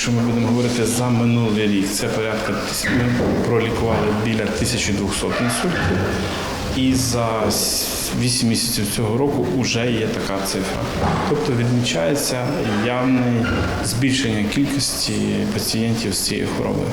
Якщо ми будемо говорити за минулий рік, це порядка ми пролікували біля 1200 інсультів. І за 8 місяців цього року вже є така цифра. Тобто відмічається явне збільшення кількості пацієнтів з цією хворобою.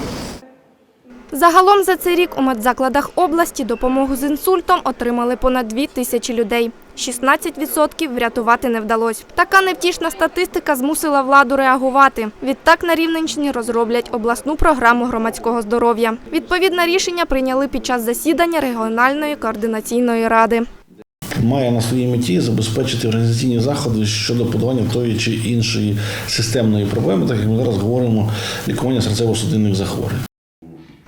Загалом за цей рік у медзакладах області допомогу з інсультом отримали понад 2 тисячі людей. 16% врятувати не вдалося. Така невтішна статистика змусила владу реагувати. Відтак на Рівненщині розроблять обласну програму громадського здоров'я. Відповідне рішення прийняли під час засідання регіональної координаційної ради. має на своїй меті забезпечити організаційні заходи щодо подолання тої чи іншої системної проблеми, так як ми зараз говоримо лікування серцево-судинних захворювань.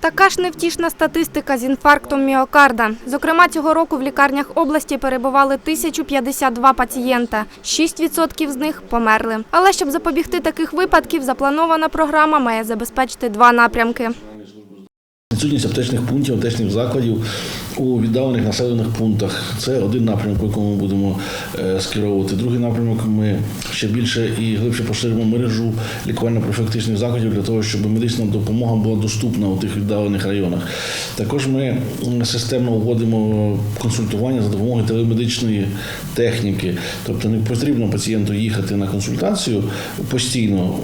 Така ж невтішна статистика з інфарктом міокарда. Зокрема, цього року в лікарнях області перебували 1052 пацієнта. 6% з них померли. Але щоб запобігти таких випадків, запланована програма має забезпечити два напрямки. Відсутність аптечних пунктів, аптечних закладів у віддалених населених пунктах. Це один напрямок, якому ми будемо е, скеровувати. Другий напрямок ми ще більше і глибше поширимо мережу лікувально-профілактичних закладів для того, щоб медична допомога була доступна у тих віддалених районах. Також ми системно вводимо консультування за допомогою телемедичної техніки. Тобто не потрібно пацієнту їхати на консультацію постійно.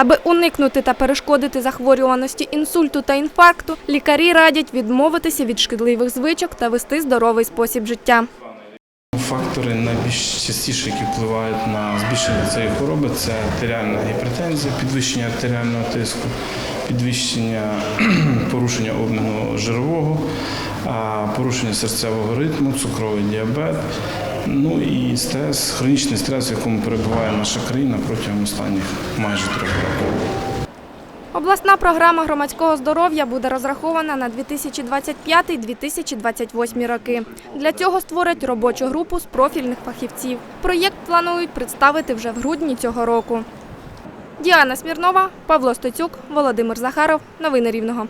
Аби уникнути та перешкодити захворюваності інсульту та інфаркту, лікарі радять відмовитися від шкідливих звичок та вести здоровий спосіб життя. Фактори найбільш частіше, які впливають на збільшення цієї хвороби, це артеріальна гіпертензія, підвищення артеріального тиску, підвищення порушення обміну жирового, порушення серцевого ритму, цукровий діабет, ну і стрес, хронічний стрес, в якому перебуває наша країна протягом останніх майже трьох років. Обласна програма громадського здоров'я буде розрахована на 2025-2028 роки. Для цього створять робочу групу з профільних фахівців. Проєкт планують представити вже в грудні цього року. Діана Смірнова, Павло Стоцюк, Володимир Захаров. Новини Рівного.